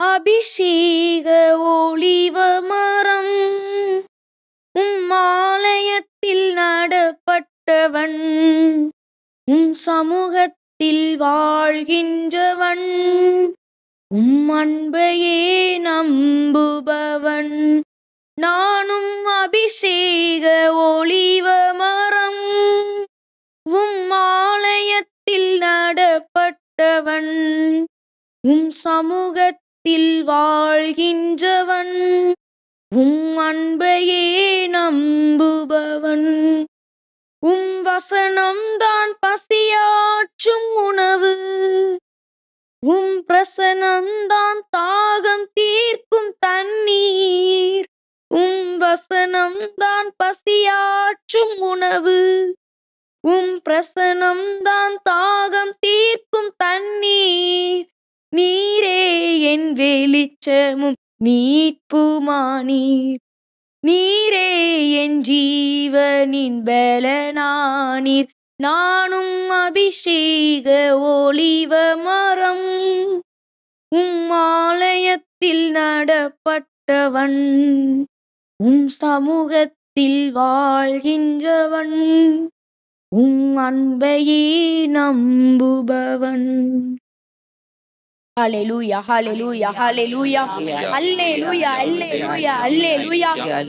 அபிஷேக ஒளிவ மரம் உம் ஆலயத்தில் நடப்பட்டவன் உம் சமூகத்தில் வாழ்கின்றவன் உம் அன்பையே நம்புபவன். நானும் அபிஷேக ஒளிவ மரம் உம் ஆலயத்தில் நடப்பட்டவன் உம் சமூகத்தில் வாழ்கின்றவன். உம் அன்பையே நம்புபவன். உம் வசனம்தான் பசியாற்றும் உணவு. உம் பிரசனம்தான் தாகம் தீர்க்கும் தண்ணீர். உம் வசனம்தான் பசியாற்றும் உணவு. உம் பிரசனம்தான் தாகம் தீர்க்கும் தண்ணீர். நீரே என் வெளிச்சமும் மீட்புமா நீர் நீரே என் ஜீவனின் பலனானீர். நானும் அபிஷேக ஒளிவ மரம். உம் ஆலயத்தில் நடப்பட்டவன். உம் சமூகத்தில் வாழ்கின்றவன். உம் அன்பையே நம்புபவன்.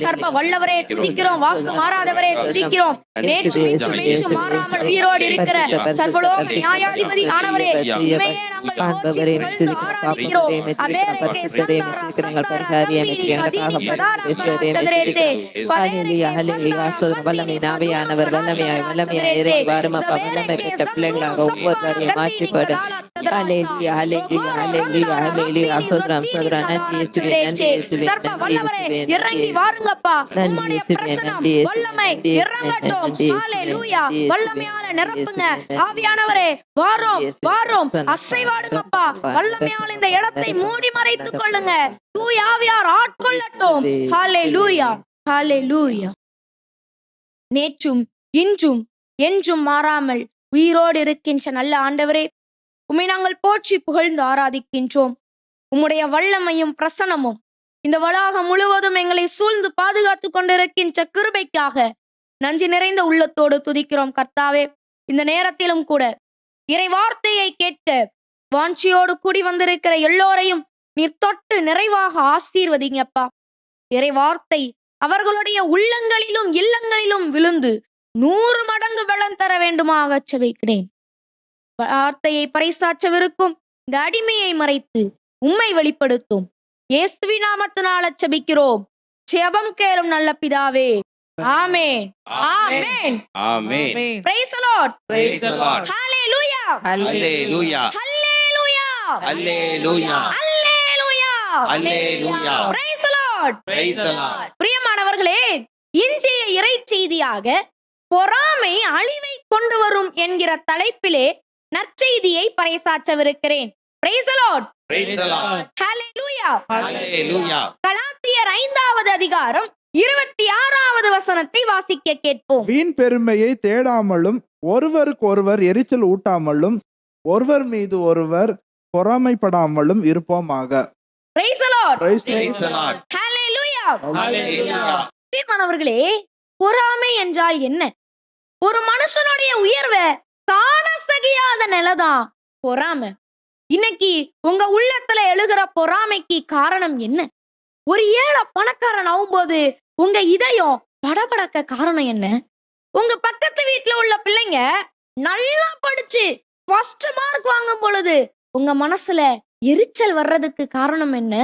சர்வ வல்லவரே துதிக்கிறோம் வாக்கு மாறாதவரே துதிக்கிறோம். மாறாமல் உயிரோடு இருக்கிற சர்வலோக நியாயாதிபதி ஆனவரே வல்லமையாய் வல்லமையாய் இறங்கி வாரும் அப்பா வல்லமை பெற்ற பிள்ளைகளாக ஒவ்வொருவரையும் மாற்றிப்படும் சோதரம் நன்றி இயேசுவே நன்றி இயேசுவே நன்றி இயேசுவே இறங்கி வாருங்கப்பா நன்றி இயேசுவே, நன்றி வல்லமை இறங்கட்டும் ஹalleluya வல்லமையால நிரப்புங்க ஆவியானவரே வாரும் வாரும் அசைவாடுங்கப்பா. வல்லமையால இந்த இடத்தை மூடி மறைத்துக் கொள்ளுங்க தூய ஆவியார் ஆட்கொள்ளட்டும் ஹalleluya ஹalleluya நேற்றும் இன்றும் என்றும் மாறாமல் உயிரோடு இருக்கின்ற நல்ல ஆண்டவரே உம்மை நாங்கள் போற்றி புகழ்ந்து ஆராதிக்கின்றோம். உம்முடைய வல்லமையும் பிரசனமும் இந்த வளாகம் முழுவதும் எங்களை சூழ்ந்து பாதுகாத்து கொண்டிருக்கின்ற கிருபைக்காக நன்றி நிறைந்த உள்ளத்தோடு துதிக்கிறோம் கர்த்தாவே. இந்த நேரத்திலும் கூட இறை வார்த்தையை கேட்க வாஞ்சியோடு கூடி வந்திருக்கிற எல்லோரையும் நீர் தொட்டு நிறைவாக ஆசீர்வதிங்கப்பா. இறை வார்த்தை அவர்களுடைய உள்ளங்களிலும் இல்லங்களிலும் விழுந்து நூறு மடங்கு பலன் தர வேண்டுமாக செவிக்கிறேன் வார்த்தையை பறைசாற்றவிருக்கும். இந்த அடிமையை மறைத்து உம்மை வெளிப்படுத்தும். இயேசுவி நாமத்தினால செபிக்கிறோம் ஜெபம் கேளும் நல்ல பிதாவே. Amen. Amen. Amen. Praise Praise the Lord. ஹalleluya Hallelujah. ஹalleluya Hallelujah. ஹalleluya Hallelujah. பிரைஸ் Praise the Lord. பிரியமானவர்களே இன்றைய இறை செய்தியாக பொறாமை அழிவை கொண்டு வரும் என்கிற தலைப்பிலே நற்செய்தியை பறைசாற்றவிருக்கிறேன் Praise the Lord. Praise the Lord. Hallelujah. Hallelujah. கலாத்தியர் ஐந்தாவது அதிகாரம் இருபத்தி ஆறாவது வசனத்தை வாசிக்க கேட்போம் வீண் பெருமையை தேடாமலும் ஒருவருக்கொருவர் எரிச்சல் ஊட்டாமலும் ஒருவர் மீது ஒருவர் பொறாமைப்படாமலும் இருப்போமாக Praise the Lord. Praise the Praise the Lord. Hallelujah. Hallelujah. பிரியமானவர்களே பொறாமை என்றால் என்ன ஒரு மனுஷனுடைய உயர்வை காண சகியாத நிலைதான். பொறாமை. இன்னைக்கு உங்க உள்ளத்துல எழுகிற பொறாமைக்கு காரணம் என்ன? ஒரு ஏழை பணக்காரன் ஆகும்போது உங்க இதயம் படபடக்க காரணம் என்ன? உங்க பக்கத்து வீட்டுல உள்ள பிள்ளைங்க நல்லா படிச்சு ஃபர்ஸ்ட் மார்க் வாங்கும் பொழுது உங்க மனசுல எரிச்சல் வர்றதுக்கு காரணம் என்ன?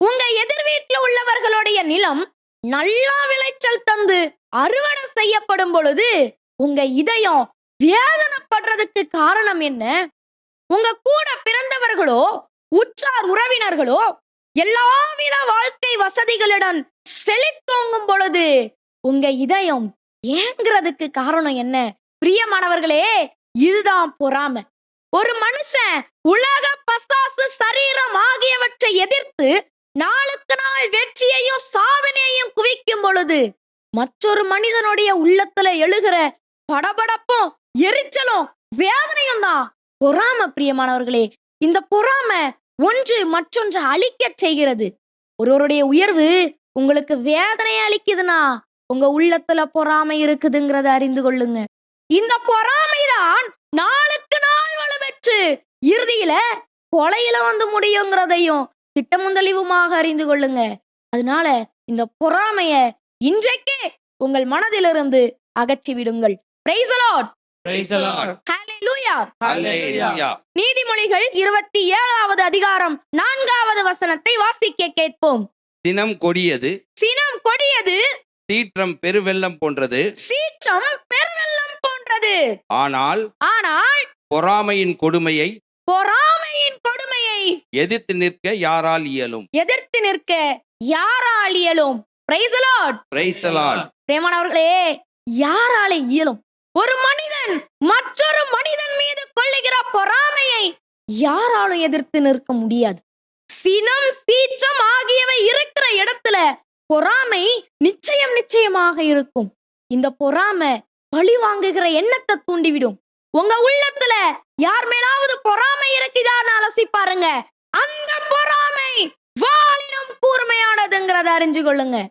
உங்க எதிர் வீட்டுல உள்ளவர்களுடைய நிலம் நல்லா விளைச்சல் தந்து அறுவடை செய்யப்படும் பொழுது உங்க இதயம் வேதனைப்படுறதுக்கு காரணம் என்ன? உங்க கூட பிறந்தவர்களோ உற்றார் உறவினர்களோ எல்லாவித வாழ்க்கை வசதிகளுடன் செழித்தோங்கும் பொழுது உங்க இதயம் ஏங்குறதுக்கு காரணம் என்ன? பிரியமானவர்களே இதுதான் பொறாமை. ஒரு மனுஷன் உலக பசாசு சரீரம் ஆகியவற்றை எதிர்த்து நாளுக்கு நாள் வெற்றியையும் சாதனையையும் குவிக்கும் பொழுது மற்றொரு மனிதனுடைய உள்ளத்துல எழுகிற படபடப்பும் எரிச்சலும் வேதனையும் தான் பொறாம பிரியமானவர்களே இந்த பொறாமை ஒன்று மற்றொன்று அழிக்க செய்கிறது. ஒருவருடைய உயர்வு உங்களுக்கு வேதனை அளிக்குதுன்னா உங்க உள்ளத்துல பொறாமை இருக்குதுங்கிறத அறிந்து கொள்ளுங்க. இந்த பொறாமைதான் நாளுக்கு நாள் வலுவெற்று இறுதியில கொலையில வந்து முடியுங்கிறதையும் திட்டமுந்தளிவுமாக அறிந்து கொள்ளுங்க. அதனால இந்த பொறாமைய இன்றைக்கே உங்கள் மனதிலிருந்து அகற்றி விடுங்கள் Praise the Lord. Praise the Lord. Hallelujah. Hallelujah. நீதிமொழிகள் இருபத்தி ஏழாவது அதிகாரம் நான்காவது வசனத்தை வாசிக்க கேட்போம் தினம் கொடியது சினம் கொடியது சீற்றம் பெருவெள்ளம் போன்றது சீற்றம் பெருவெள்ளம் போன்றது ஆனால் ஆனால் பொறாமையின் கொடுமையை பொறாமையின் கொடுமையை எதிர்த்து நிற்க யாரால் இயலும் எதிர்த்து நிற்க யாரால் இயலும் Praise the Lord. Praise the Lord. பிரியமானவர்களே யாரால இயலும் ஒரு மனிதன் மற்றொரு மனிதன் மீது கொள்ளுகிற பொறாமையை யாராலும் எதிர்த்து நிற்க முடியாது. சினம் சீற்றம் ஆகியவை இருக்கிற இடத்துல பொறாமை நிச்சயம் நிச்சயமாக இருக்கும். இந்த பொறாமை பழி வாங்குகிற எண்ணத்தை தூண்டிவிடும். உங்க உள்ளத்துல யார் மேலாவது பொறாமை இருக்குதான்னு அலசி பாருங்க. அந்த பொறாமை வாலினும் கூர்மையானதுங்கிறத அறிஞ்சு கொள்ளுங்க.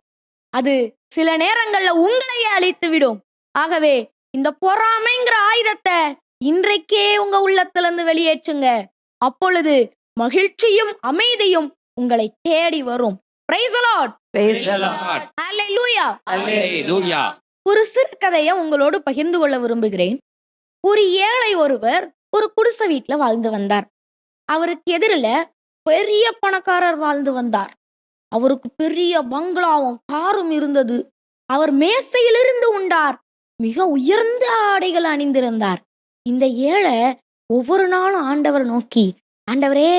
அது சில நேரங்கள்ல உங்களையே அழித்து விடும். ஆகவே இந்த பொறாமைங்கிற ஆயுதத்தை இன்றைக்கே உங்க உள்ளத்துல இருந்து வெளியேற்றுங்க அப்பொழுது மகிழ்ச்சியும் அமைதியும் உங்களை தேடி வரும் Praise the Lord. Praise the Praise the Lord. Lord. Hallelujah. Hallelujah. ஒரு சிறு கதையை உங்களோடு பகிர்ந்து கொள்ள விரும்புகிறேன் ஒரு ஏழை ஒருவர் ஒரு குடிசை வீட்டுல வாழ்ந்து வந்தார் அவருக்கு எதிரில பெரிய பணக்காரர் வாழ்ந்து வந்தார் அவருக்கு பெரிய பங்களாவும் காரும் இருந்தது அவர் மேசையிலிருந்து உண்டார் மிக உயர்ந்த ஆடைகள் அணிந்திருந்தார். இந்த ஏழை ஒவ்வொரு நாளும் ஆண்டவர் நோக்கி ஆண்டவரே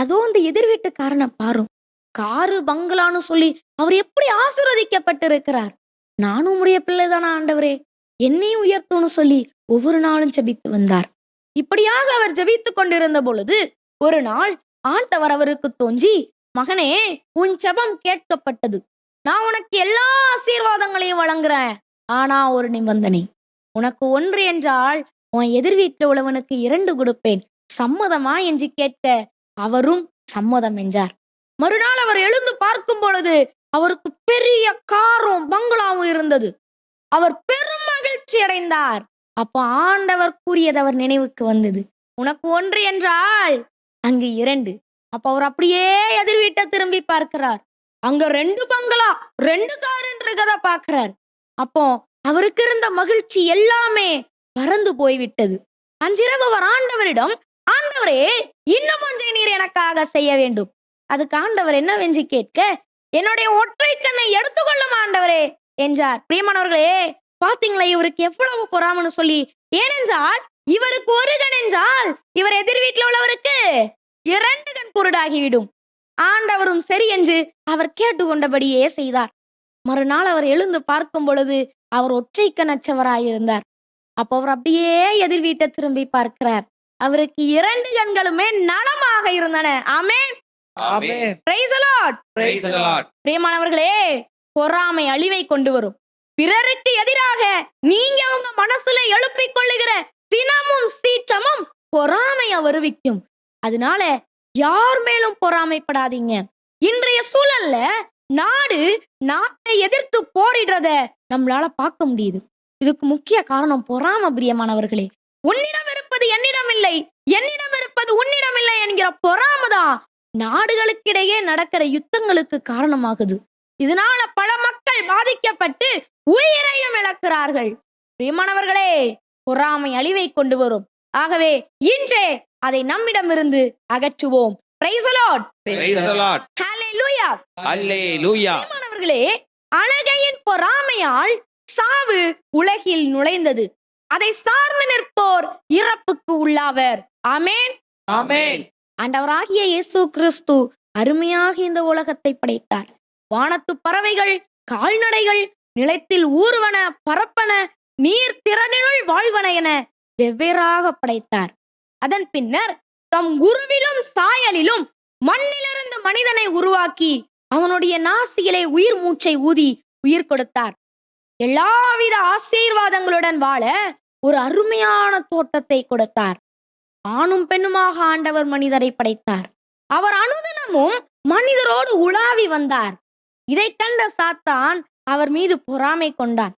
அதோ இந்த எதிர் வீட்டுக்காரனை பாரும். காரு பங்களான்னு சொல்லி அவர் எப்படி ஆசிர்வதிக்கப்பட்டிருக்கிறார்? நானும் உடைய பிள்ளைதானா ஆண்டவரே? என்னையும் உயர்த்தும்னு சொல்லி ஒவ்வொரு நாளும் ஜபித்து வந்தார். இப்படியாக அவர் ஜபித்து கொண்டிருந்த பொழுது ஒரு நாள் ஆண்டவர் அவருக்கு தோன்றி மகனே உன் ஜபம் கேட்கப்பட்டது. நான் உனக்கு எல்லா ஆசீர்வாதங்களையும் வழங்குறேன். ஆனா ஒரு நிபந்தனை. உனக்கு ஒன்று என்றால் உன் எதிர் வீட்டுல உள்ளவனுக்கு இரண்டு கொடுப்பேன். சம்மதமா என்று கேட்க அவரும் சம்மதம் என்றார். மறுநாள் அவர் எழுந்து பார்க்கும் பொழுது அவருக்கு பெரிய காரும் பங்களாவும் இருந்தது. அவர் பெரும் மகிழ்ச்சி அடைந்தார். அப்போ ஆண்டவர் கூறியது அவர் நினைவுக்கு வந்தது. உனக்கு ஒன்று என்றால் அங்கு இரண்டு. அப்ப அவர் அப்படியே எதிர் வீட்டை திரும்பி பார்க்கிறார். அங்க ரெண்டு பங்களா ரெண்டு கார் என்று கதை பார்க்கிறார். அப்போ அவருக்கு இருந்த மகிழ்ச்சி எல்லாமே பறந்து போய்விட்டது. அன்றிரவு அவர் ஆண்டவரிடம் ஆண்டவரே இன்னும் ஒன்றை நீர் எனக்காக செய்ய வேண்டும். அதுக்கு ஆண்டவர் என்னவென்று கேட்க என்னுடைய ஒற்றை கண்ணை எடுத்துக்கொள்ளும் ஆண்டவரே என்றார். பிரியமானவர்களே பாத்தீங்களா இவருக்கு எவ்வளவு பொறாமன்னு சொல்லி. ஏனென்றால் இவருக்கு ஒரு கண் என்றால் இவர் எதிர் வீட்டில் உள்ளவருக்கு இரண்டு கண் குருடாகிவிடும். ஆண்டவரும் சரி என்று அவர் கேட்டுக்கொண்டபடியே செய்தார். மறுநாள் அவர் எழுந்து பார்க்கும் பொழுது அவர் ஒற்றை கணச்சவராயிருந்தார். அப்போ அவர் அப்படியே எதிர் வீட்டை திரும்பி பார்க்கிறார். அவருக்கு இரண்டு கண்களுமே நலமாக இருந்தன. ஆமென். பிரியமானவர்களே பொறாமை அழிவை கொண்டு வரும். பிறருக்கு எதிராக நீங்க உங்க மனசுல எழுப்பிக் கொள்ளுகிற சினமும் சீற்றமும் பொறாமைய வருவிக்கும் அதனால யார் மேலும் பொறாமைப்படாதீங்க. இன்றைய சூழல்ல நாடு நாட்டை எதிர்த்து போரிடுறத நம்மளால பார்க்க முடியுது. இதுக்கு முக்கிய காரணம் பொறாம பிரியமானவர்களே உன்னிடம் இருப்பது என்னிடம் இல்லை என்னிடம் இருப்பது உன்னிடம் இல்லை என்கிற பொறாமதான் நாடுகளுக்கிடையே நடக்கிற யுத்தங்களுக்கு காரணமாகுது. இதனால பல மக்கள் பாதிக்கப்பட்டு உயிரையும் இழக்கிறார்கள். பிரியமானவர்களே பொறாமை அழிவை கொண்டு வரும். ஆகவே இன்றே அதை நம்மிடமிருந்து அகற்றுவோம். Praise the Lord. Praise the Lord. Hallelujah. Hallelujah. பிரியமானவர்களே அழகையின் பொறாமையால் சாவு உலகில் நுழைந்தது அதை சார்ந்து நிற்போர் இறப்புக்கு உள்ளாவர் ஆமென் Amen. ஆண்டவராகிய இயேசு கிறிஸ்து அருமையாக இந்த உலகத்தை படைத்தார் வானத்து பறவைகள் கால்நடைகள் நிலத்தில் ஊர்வன பரப்பன நீர் திறனுள் வாழ்வன என வெவ்வேறாக படைத்தார் அதன் பின்னர் தம் உருவிலும் சாயலிலும் மண்ணிலிருந்து மனிதனை உருவாக்கி அவனுடைய நாசியிலே உயிர் மூச்சை ஊதி உயிர் கொடுத்தார். எல்லாவித ஆசீர்வாதங்களுடன் வாழ ஒரு அருமையான தோட்டத்தை கொடுத்தார். ஆணும் பெண்ணுமாக ஆண்டவர் மனிதரை படைத்தார். அவர் அனுதினமும் மனிதரோடு உலாவி வந்தார். இதை கண்ட சாத்தான் அவர் மீது பொறாமை கொண்டான்.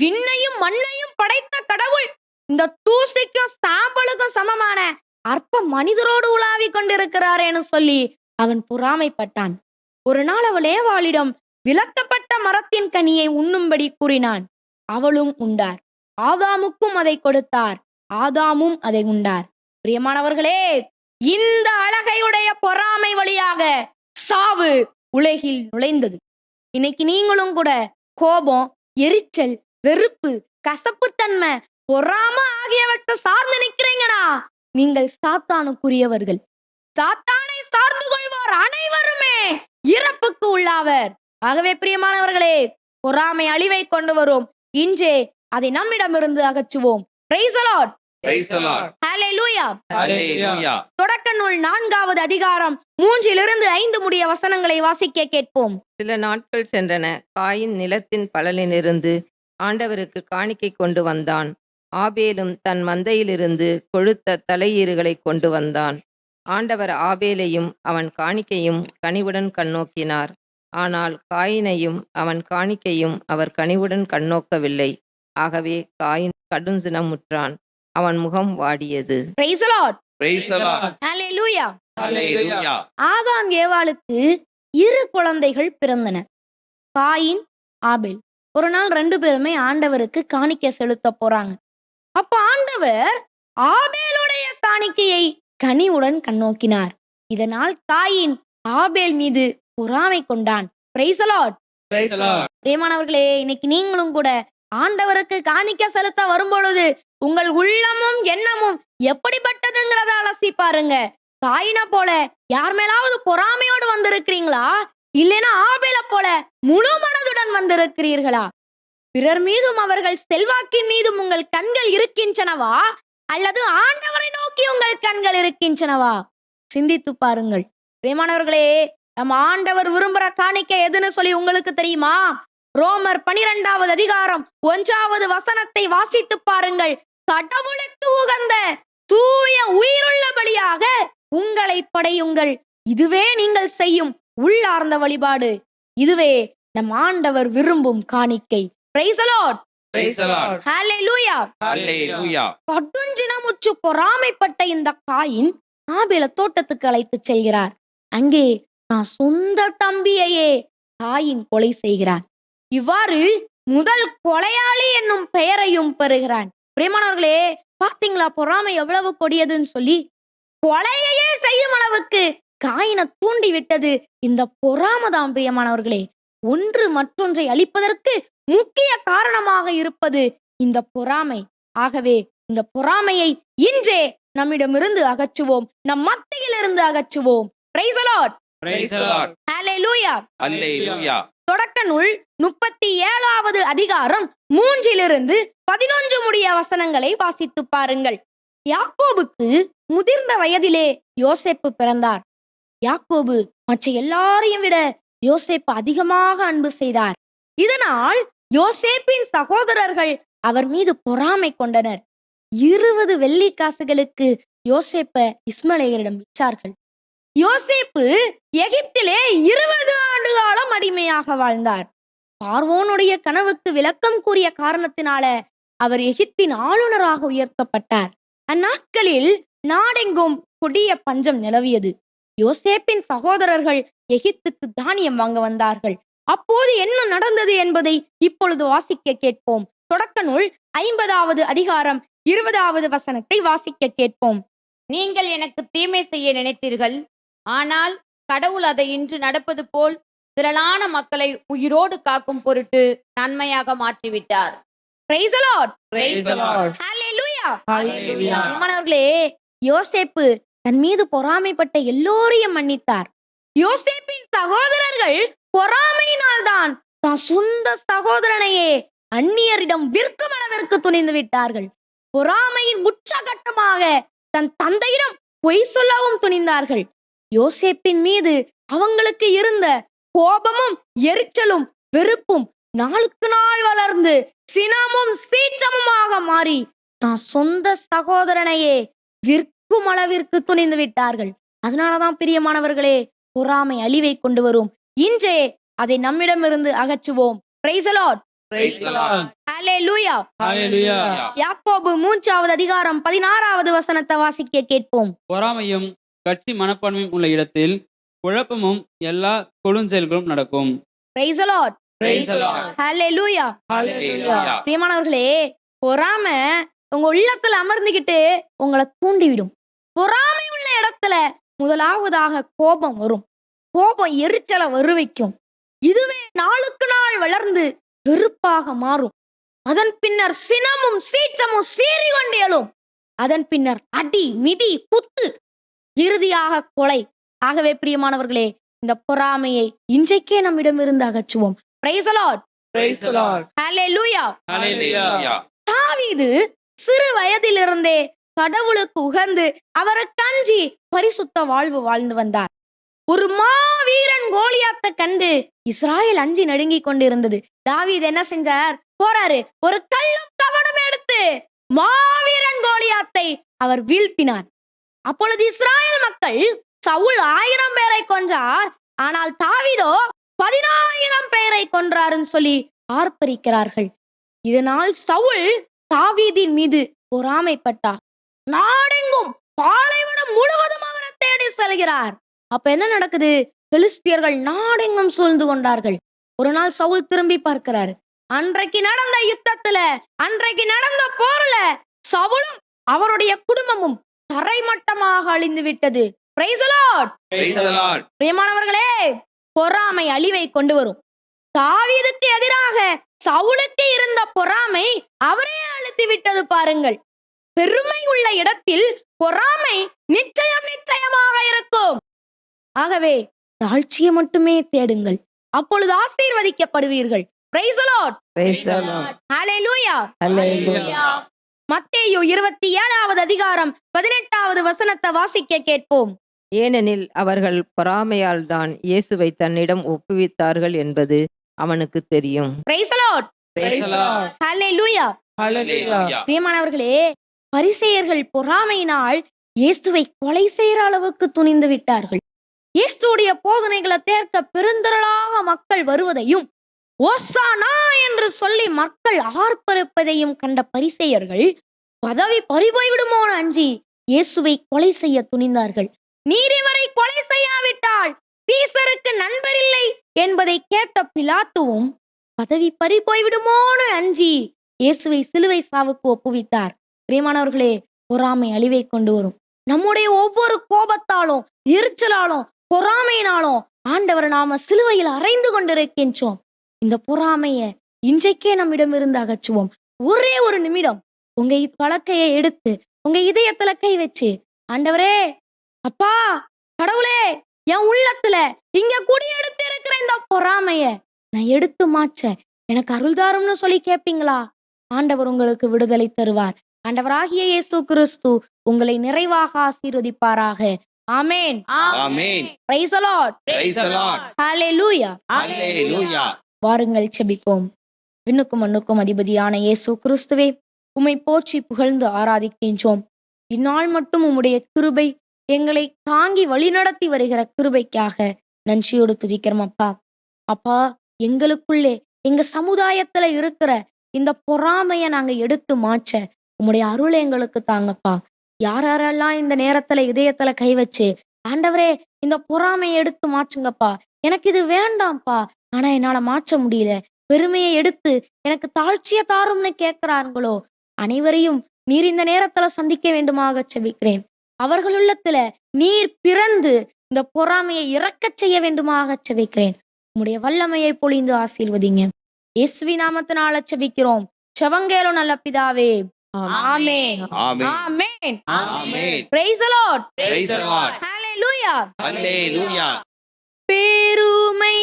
விண்ணையும் மண்ணையும் படைத்த கடவுள் இந்த தூசிக்கும் சாம்பலுக்கும் சமமான அற்ப மனிதரோடு உலாவி கொண்டிருக்கிறாரேன்னு சொல்லி அவன் பொறாமைப்பட்டான். ஒரு நாள் அவள் ஏவாளிடம் விலக்கப்பட்ட மரத்தின் கனியை உண்ணும்படி கூறினான். அவளும் உண்டார். ஆதாமுக்கும் அதை கொடுத்தார். ஆதாமும் அதை உண்டார். பிரியமானவர்களே இந்த அழகையுடைய பொறாமை வழியாக சாவு உலகில் நுழைந்தது. இன்னைக்கு நீங்களும் கூட கோபம் எரிச்சல் வெறுப்பு கசப்புத்தன்மை பொறாம ஆகியவற்றை சார்ந்து நிக்கிறீங்கனா நீங்கள் சாத்தானுக்குரியவர்கள் சாத்தானை சார்ந்து கொள்வார் அனைவருமே இறப்புக்கு உள்ளாவர் ஆகவே பிரியமானவர்களே பொறாமை அழிவை கொண்டு வரும் இன்றே அதை நம்மிடமிருந்து அகற்றுவோம் Praise the Lord. Praise the Lord. Hallelujah. Hallelujah. தொடக்க நூல் நான்காவது அதிகாரம் மூன்றிலிருந்து ஐந்து முடிய வசனங்களை வாசிக்க கேட்போம் சில நாட்கள் சென்றன காயின் நிலத்தின் பலனிலிருந்து ஆண்டவருக்கு காணிக்கை கொண்டு வந்தான் ஆபேலும் தன் மந்தையிலிருந்து கொழுத்த தலையீறுகளை கொண்டு வந்தான் ஆண்டவர் ஆபேலையும் அவன் காணிக்கையும் கனிவுடன் கண்ணோக்கினார் ஆனால் காயினையும் அவன் காணிக்கையும் அவர் கனிவுடன் கண்ணோக்கவில்லை ஆகவே காயின் கடுஞ்சினமுற்றான் அவன் முகம் வாடியது Praise the Lord. Praise the Lord. Hallelujah. Hallelujah. ஆதாம் ஏவாளுக்கு இரு குழந்தைகள் பிறந்தன காயின் ஆபேல் ஒரு நாள் ரெண்டு பேருமே ஆண்டவருக்கு காணிக்கை செலுத்த போறாங்க ஆண்டவர் ஆபேலுடைய காணிக்கையை கனிவுடன் கண்ணோக்கினார். இதனால் காயின் ஆபேல் மீது பொறாமை கொண்டான். பிரியமானவர்களே இன்னைக்கு நீங்களும் கூட ஆண்டவருக்கு காணிக்க செலுத்த வரும்பொழுது உங்கள் உள்ளமும் எண்ணமும் எப்படிப்பட்டதுங்கிறத அலசி பாருங்க. காயின போல யார் மேலாவது பொறாமையோடு வந்திருக்கிறீங்களா? இல்லைன்னா ஆபேல போல முழு மனதுடன் வந்திருக்கிறீர்களா? பிறர் மீதும் அவர்கள் செல்வாக்கின் மீதும் உங்கள் கண்கள் இருக்கின்றனவா? அல்லது ஆண்டவரை நோக்கி உங்கள் கண்கள் இருக்கின்றனவா? சிந்தித்து பாருங்கள். பிரியமானவர்களே நம் ஆண்டவர் விரும்புற காணிக்கை எதுன்னு சொல்லி உங்களுக்கு தெரியுமா? ரோமர் பனிரெண்டாவது அதிகாரம் ஒன்றாவது வசனத்தை வாசித்து பாருங்கள். கடவுளுக்கு உகந்த தூய உயிருள்ள பலியாக உங்களை படையுங்கள். இதுவே நீங்கள் செய்யும் உள்ளார்ந்த வழிபாடு. இதுவே நம் ஆண்டவர் விரும்பும் காணிக்கை. Praise the Lord. Praise the Lord. Hallelujah. Hallelujah. கடுஞ்சினமுற்று பொறாமைப்பட்ட இந்த காயின் ஆபேல தோட்டத்துக்கு அழைத்துச் செல்கிறார் அங்கே தான் சொந்த தம்பியையே காயின் கொலை செய்கிறான் இவ்வாறு முதல் கொலையாளி என்னும் பெயரையும் பெறுகிறான் பிரியமானவர்களே பாத்தீங்களா பொறாமை எவ்வளவு கொடியதுன்னு சொல்லி கொலையையே செய்யும் அளவுக்கு காயினை தூண்டி விட்டது இந்த பொறாமதான் பிரியமானவர்களே ஒன்று மற்றொன்றை அழிப்பதற்கு முக்கிய காரணமாக இருப்பது இந்த பொறாமை. ஆகவே இந்த பொறாமையை இன்றே நம்மிடமிருந்து அகற்றுவோம். நம் மத்தியிலிருந்து அகற்றுவோம். தொடக்க நூல் முப்பத்தி ஏழாவது அதிகாரம் மூன்றிலிருந்து பதினொன்று முடிய வசனங்களை வாசித்து பாருங்கள். யாக்கோபுக்கு முதிர்ந்த வயதிலே யோசேப்பு பிறந்தார். யாக்கோபு மற்ற எல்லாரையும் விட யோசேப்பு அதிகமாக அன்பு செய்தார். இதனால் யோசேப்பின் சகோதரர்கள் அவர் மீது பொறாமை கொண்டனர். இருபது வெள்ளி காசுகளுக்கு யோசேப்ப இஸ்மலேயரிடம் விற்றார்கள். யோசேப்பு எகிப்திலே இருபது ஆண்டு காலம் அடிமையாக வாழ்ந்தார். பார்வோனுடைய கனவுக்கு விளக்கம் கூறிய காரணத்தினால அவர் எகிப்தின் ஆளுநராக உயர்த்தப்பட்டார். அந்நாட்களில் நாடெங்கும் கொடிய பஞ்சம் நிலவியது. யோசேப்பின் சகோதரர்கள் எகிப்துக்கு தானியம் வாங்க வந்தார்கள். அப்போது என்ன நடந்தது என்பதை இப்பொழுது வாசிக்க கேட்போம் தொடக்க நூல் ஐம்பதாவது அதிகாரம் இருபதாவது வசனத்தை வாசிக்க கேட்போம் நீங்கள் எனக்கு தீமை செய்ய நினைத்தீர்கள் ஆனால் கடவுள் அதை இன்று நடப்பது போல் திரளான மக்களை உயிரோடு காக்கும் பொருட்டு நன்மையாக மாற்றிவிட்டார் Praise the Lord. Praise the Lord. Hallelujah. Hallelujah. பிரியமானவர்களே யோசேப்பு தன் மீது பொறாமைப்பட்ட எல்லோரையும் மன்னித்தார் யோசேப்பின் சகோதரர்கள் பொறாமையினால் தான் தான் சொந்த சகோதரனையே அந்நியரிடம் விற்கும் அளவிற்கு துணிந்து விட்டார்கள். பொறாமையின் உச்சகட்டமாக தன் தந்தையிடம் பொய் சொல்லவும் துணிந்தார்கள். யோசேப்பின் மீது அவங்களுக்கு இருந்த கோபமும் எரிச்சலும் வெறுப்பும் நாளுக்கு நாள் வளர்ந்து சினமும் சீற்றமுமாக மாறி தான் சொந்த சகோதரனையே விற்கும் அளவிற்கு துணிந்து விட்டார்கள். அதனாலதான் பிரியமானவர்களே பொறாமை அழிவை கொண்டு வரும் இன்றே அதை நம்மிடமிருந்து அகற்றுவோம் Praise the Lord. Praise the Lord. Hallelujah. Hallelujah. யாக்கோபு மூன்றாவது அதிகாரம் பதினாறாவது வசனத்தை வாசிக்க கேட்போம் பொறாமையும் கட்சி மனப்பான்மையும் உள்ள இடத்தில் குழப்பமும் எல்லா கொடுஞ்செயல்களும் நடக்கும் Praise the Lord. Praise the Lord. Hallelujah. Hallelujah. பிரியமானவர்களே பொறாம உங்க உள்ளத்துல அமர்ந்துகிட்டு உங்களை தூண்டிவிடும் பொறாமை உள்ள இடத்துல முதலாவதாக கோபம் வரும் கோபம் எரிச்சலை வருவிக்கும் இதுவே நாளுக்கு நாள் வளர்ந்து வெறுப்பாக மாறும் அதன் பின்னர் சினமும் சீற்றமும் சீறி கொண்டு எழும் அதன் பின்னர் அடி மிதி குத்து இறுதியாக கொலை ஆகவே பிரியமானவர்களே இந்த பொறாமையை இன்றைக்கே நம்மிடமிருந்து அகற்றுவோம் Praise the Lord. Praise the Lord. Hallelujah. Hallelujah. தாவீது சிறு வயதிலிருந்தே கடவுளுக்கு உகந்து அவரை கஞ்சி பரிசுத்த வாழ்வு வாழ்ந்து வந்தார். ஒரு மாவீரன் கோலியாத்தை கண்டு இஸ்ராயல் அஞ்சி நடுங்கி கொண்டிருந்தது. தாவீது என்ன செஞ்சார்? போறாரு. ஒரு கல்லும் கவனம் எடுத்து மாவீரன் கோலியாத்தை அவர் வீழ்த்தினார். அப்பொழுது இஸ்ராயல் மக்கள் சவுல் ஆயிரம் பேரை கொன்றார். ஆனால் தாவீதோ பதினாயிரம் பேரை கொன்றாருன்னு சொல்லி ஆர்ப்பரிக்கிறார்கள். இதனால் சவுல் தாவீதின் மீது பொறாமைப்பட்டார். நாடெங்கும் பாலைவனம் முழுவதும் அவரை தேடி செல்கிறார். அப்ப என்ன நடக்குது? பெலிஸ்தியர்கள் நாடெங்கும் சூழ்ந்து கொண்டார்கள். ஒரு நாள் சவுல் திரும்பி பார்க்கிறாரு. அன்றைக்கு நடந்த யுத்தத்துல அன்றைக்கு நடந்த போர்ல சவுலும் அவருடைய குடும்பமும் தரைமட்டமாக அழிந்து விட்டது. Praise the Lord. Praise the Lord. பிரியமானவர்களே பொறாமை அழிவை கொண்டு வரும். தாவீதுக்கு எதிராக சவுலுக்கு இருந்த பொறாமை அவரே அழுத்தி விட்டது பாருங்கள். பெருமை உள்ள இடத்தில் பொறாமை நிச்சயம் நிச்சயமாக இருக்கும் ஆகவே தாழ்ச்சியை மட்டுமே தேடுங்கள் அப்பொழுது ஆசீர்வதிக்கப்படுவீர்கள் Praise the Lord. Praise the Lord. Hallelujah. Hallelujah. மத்தேயு இருபத்தி ஏழாவது அதிகாரம் பதினெட்டாவது வசனத்தை வாசிக்க கேட்போம் ஏனெனில் அவர்கள் பொறாமையால் தான் இயேசுவை தன்னிடம் ஒப்புவித்தார்கள் என்பது அவனுக்கு தெரியும் Praise the Lord. Praise the Lord. Hallelujah. Hallelujah. பிரியமானவர்களே பரிசேயர்கள் பொறாமையினால் இயேசுவை கொலை செய்கிற அளவுக்கு துணிந்து விட்டார்கள். இயேசுடைய போதனைகளை தேர்க்க பெருந்திரளாக மக்கள் வருவதையும் ஓசானா என்று சொல்லி மக்கள் ஆர்ப்பரிப்பதையும் கண்ட பரிசெயர்கள் பதவி பறிபோய் விடுமோன்னு அஞ்சி இயேசுவை கொலை செய்ய துணிந்தார்கள். நீதிவரை கொலை செய்யாவிட்டால் சீசருக்கு நண்பரில்லை என்பதை கேட்ட பிலாத்துவும் பதவி பறி போய்விடுமோன்னு அஞ்சி இயேசுவை சிலுவை சாவுக்கு ஒப்புவித்தார். பிரியமானவர்களே பொறாமை அழிவை கொண்டு வரும். நம்முடைய ஒவ்வொரு கோபத்தாலும் எரிச்சலாலும் பொறாமையினாலும் ஆண்டவர் நாம சிலுவையில் அறைந்து கொண்டிருக்கின்றோம். இந்த பொறாமைய இன்றைக்கே நம்மிடமிருந்து அகற்றுவோம். ஒரே ஒரு நிமிடம் உங்க வழக்கையை எடுத்து உங்க இதயத்துல கை வச்சு ஆண்டவரே அப்பா கடவுளே என் உள்ளத்துல இங்க குடியெடுத்து இருக்கிற இந்த பொறாமைய நான் எடுத்து மாச்ச எனக்கு அருள்தாரும்னு சொல்லி கேப்பீங்களா? ஆண்டவர் உங்களுக்கு விடுதலை தருவார். ஆண்டவராகிய இயேசு கிறிஸ்து உங்களை நிறைவாக ஆசீர்வதிப்பாராக. Amen. Amen. Praise the Lord. Praise the Lord. ஹalleluya Hallelujah. வாருங்கள் செபிப்போம். விண்ணுக்கும் மண்ணுக்கும் அதிபதியான இயேசு கிறிஸ்துவே உம்மை போற்றி புகழ்ந்து ஆராதிக்கின்றோம். இந்நாள் மட்டும் உம்முடைய கிருபை எங்களை தாங்கி வழிநடத்தி வருகிற கிருபைக்காக நன்றியோடு துதிக்கிறோம் அப்பா. அப்பா எங்களுக்குள்ளே எங்க சமுதாயத்துல இருக்கிற இந்த பொறாமைய நாங்க எடுத்து மாற்ற உம்முடைய அருளை எங்களுக்கு தாங்கப்பா. யார் யாரெல்லாம் இந்த நேரத்துல இதயத்துல கை வச்சு ஆண்டவரே இந்த பொறாமையை எடுத்து மாற்றுங்கப்பா. எனக்கு இது வேண்டாம்ப்பா. ஆனா என்னால மாற்ற முடியல. பெருமையை எடுத்து எனக்கு தாழ்ச்சிய தாரும்னு கேட்கிறார்களோ அனைவரையும் நீர் இந்த நேரத்துல சந்திக்க வேண்டுமாக செபிக்கிறேன். அவர்கள் உள்ளத்துல நீர் பிறந்து இந்த பொறாமையை இறக்க செய்ய வேண்டுமாக செபிக்கிறேன். உம்முடைய வல்லமையை பொழிந்து ஆசீர்வதிங்க. இயேசுவி நாமத்தினால செபிக்கிறோம். செவங்கேலோ நல்ல பிதாவே. Amen Amen. Amen Amen. Praise the Lord Praise the Lord. ஹalleluya Hallelujah. பெருமை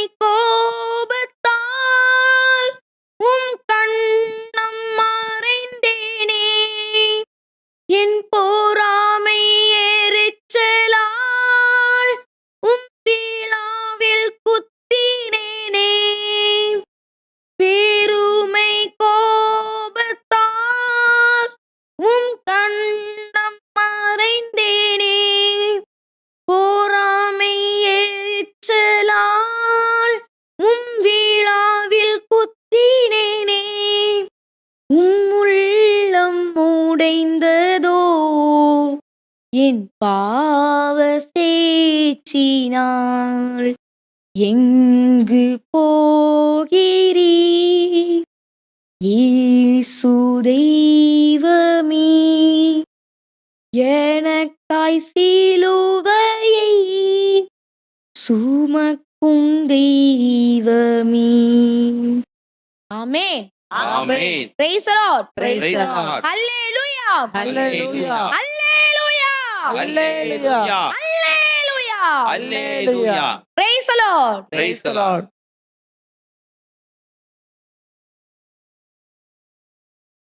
நாள் எங்கு போகிறீ? இயேசு தெய்வமே எனக்காய் சிலுவையை சுமக்கும் தெய்வமே. ஆமென். ஆமென். Praise the lord. Praise Praise the the Lord. Lord. Hallelujah Hallelujah. hallelujah praise the lord Praise the Lord.